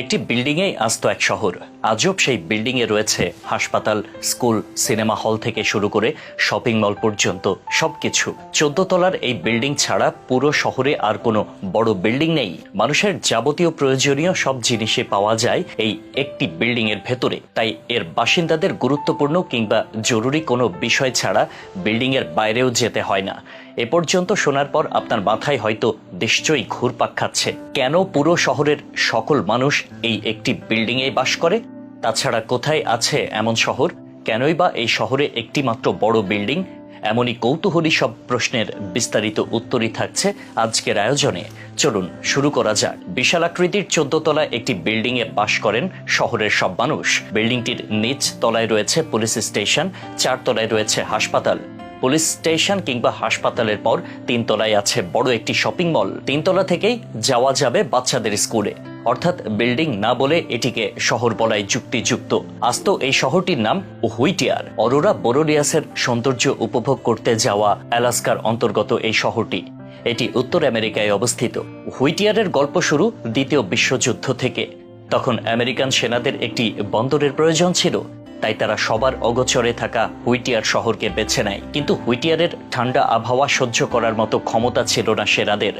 একটি বিল্ডিংয়েই আস্ত এক শহর। আজব সেই বিল্ডিংয়ে রয়েছে হাসপাতাল, স্কুল, সিনেমা হল থেকে শুরু করে শপিং মল পর্যন্ত সবকিছু। চোদ্দ তলার এই বিল্ডিং ছাড়া পুরো শহরে আর কোনো বড় বিল্ডিং নেই। মানুষের যাবতীয় প্রয়োজনীয় সব জিনিসে পাওয়া যায় এই একটি বিল্ডিং এর ভেতরে। তাই এর বাসিন্দাদের গুরুত্বপূর্ণ কিংবা জরুরি কোনো বিষয় ছাড়া বিল্ডিং এর বাইরেও যেতে হয় না। এ পর্যন্ত শোনার পর আপনার মাথায় হয়তো নিশ্চয়ই ঘুরপাক খাচ্ছে। কেন পুরো শহরের সকল মানুষ এই একটি বিল্ডিংয়ে বাস করে? তাছাড়া কোথায় আছে এমন শহর? কেনই বা এই শহরে একটি মাত্র বড় বিল্ডিং? এমনই কৌতূহলী সব প্রশ্নের বিস্তারিত উত্তরই থাকছে আজকের আয়োজনে। চলুন শুরু করা যাক। বিশাল আকৃতির চোদ্দ তলায় একটি বিল্ডিং এ বাস করেন শহরের সব মানুষ। বিল্ডিংটির নিচ তলায় রয়েছে পুলিশ স্টেশন চার তলায় রয়েছে হাসপাতাল। পুলিশ স্টেশন কিংবা হাসপাতালের পর তিনতলায় আছে বড় একটি শপিং মল। তিনতলা থেকেই যাওয়া যাবে বাচ্চাদের স্কুলে। অর্থাৎ বিল্ডিং না বলে এটিকে শহর বলাই যুক্তিযুক্ত। আস্ত এই শহরটির নাম হুইটিয়ার। অরোরা বোরোলিয়াসের সৌন্দর্য উপভোগ করতে যাওয়া অ্যালাস্কার অন্তর্গত এই শহরটি। এটি উত্তর আমেরিকায় অবস্থিত। হুইটিয়ারের গল্প শুরু দ্বিতীয় বিশ্বযুদ্ধ থেকে। তখন আমেরিকান সেনাদের একটি বন্দরের প্রয়োজন ছিল। তাই তারা সবার অগোচরে থাকা হুইটিয়ার শহরকে বেছে নেয়। কিন্তু হুইটিয়ারের ঠান্ডা আবহাওয়া সহ্য করার মতো ক্ষমতা ছিল না সেরাদের।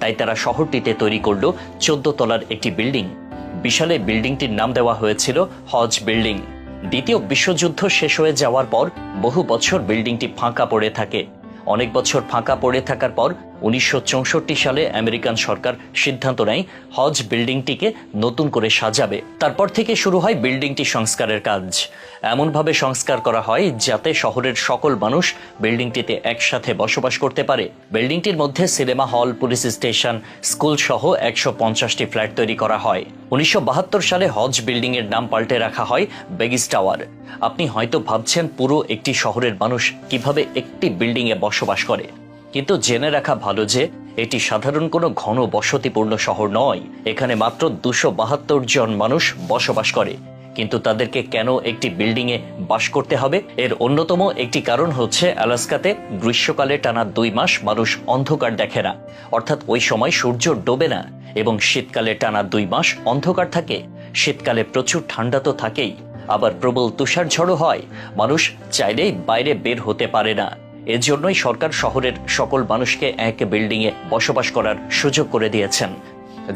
তাই তারা শহরটিতে তৈরি করল চোদ্দ তলার একটি বিল্ডিং। বিশালে বিল্ডিংটির নাম দেওয়া হয়েছিল হজ বিল্ডিং। দ্বিতীয় বিশ্বযুদ্ধ শেষ হয়ে যাওয়ার পর বহু বছর বিল্ডিংটি ফাঁকা পড়ে থাকে। অনেক বছর ফাঁকা পড়ে থাকার পর উনিশশো চৌষট্টি সালে আমেরিকান সরকার সিদ্ধান্ত নেয়, হজ বিল্ডিংটিকে নতুন করে সাজাবে। তারপর থেকে শুরু হয় বিল্ডিংটি সংস্কারের কাজ। এমনভাবে সংস্কার করা হয় যাতে শহরের সকল মানুষ বিল্ডিংটিতে একসাথে বসবাস করতে পারে। বিল্ডিংটির মধ্যে cinema hall, police station, school সহ একশো পঞ্চাশটি ফ্ল্যাট তৈরি করা হয়। উনিশশো বাহাত্তর সালে হজ বিল্ডিং এর নাম পাল্টে রাখা হয় বেগিস টাওয়ার। আপনি হয়তো ভাবছেন, পুরো একটি শহরের মানুষ কীভাবে একটি বিল্ডিং এ বসবাস করে? কিন্তু জেনে রাখা ভালো যে, এটি সাধারণ কোনো ঘন বসতিপূর্ণ শহর নয়। এখানে মাত্র দুশো বাহাত্তর জন মানুষ বসবাস করে। কিন্তু তাদেরকে কেন একটি বিল্ডিং এ বাস করতে হবে? এর অন্যতম একটি কারণ হচ্ছে আলাস্কাতে গ্রীষ্মকালে টানা দুই মাস মানুষ অন্ধকার দেখে না। অর্থাৎ ওই সময় সূর্য ডোবে না এবং শীতকালে টানা দুই মাস অন্ধকার থাকে। শীতকালে প্রচুর ঠান্ডা তো থাকেই। আবার প্রবল তুষার ঝড়ো হয়। মানুষ চাইলেই বাইরে বের হতে পারে না। এজন্যই সরকার শহরের সকল মানুষকে এক বিল্ডিংয়ে বসবাস করার সুযোগ করে দিয়েছেন।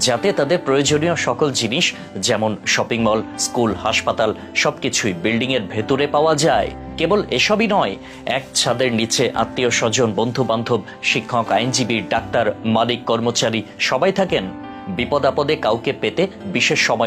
যাতে তাদের প্রয়োজনীয় সকল জিনিস, যেমন শপিং মল, স্কুল, হাসপাতাল, সবকিছুই বিল্ডিং এর ভেতরে পাওয়া যায়। কেবল এসবই নয়, এক ছাদের নিচে আত্মীয় স্বজন বন্ধু বান্ধব শিক্ষক, আইনজীবী, ডাক্তার, মালিক, কর্মচারী সবাই থাকেন। বিপদ আপদে কাউকে পেতে বিশেষ সময়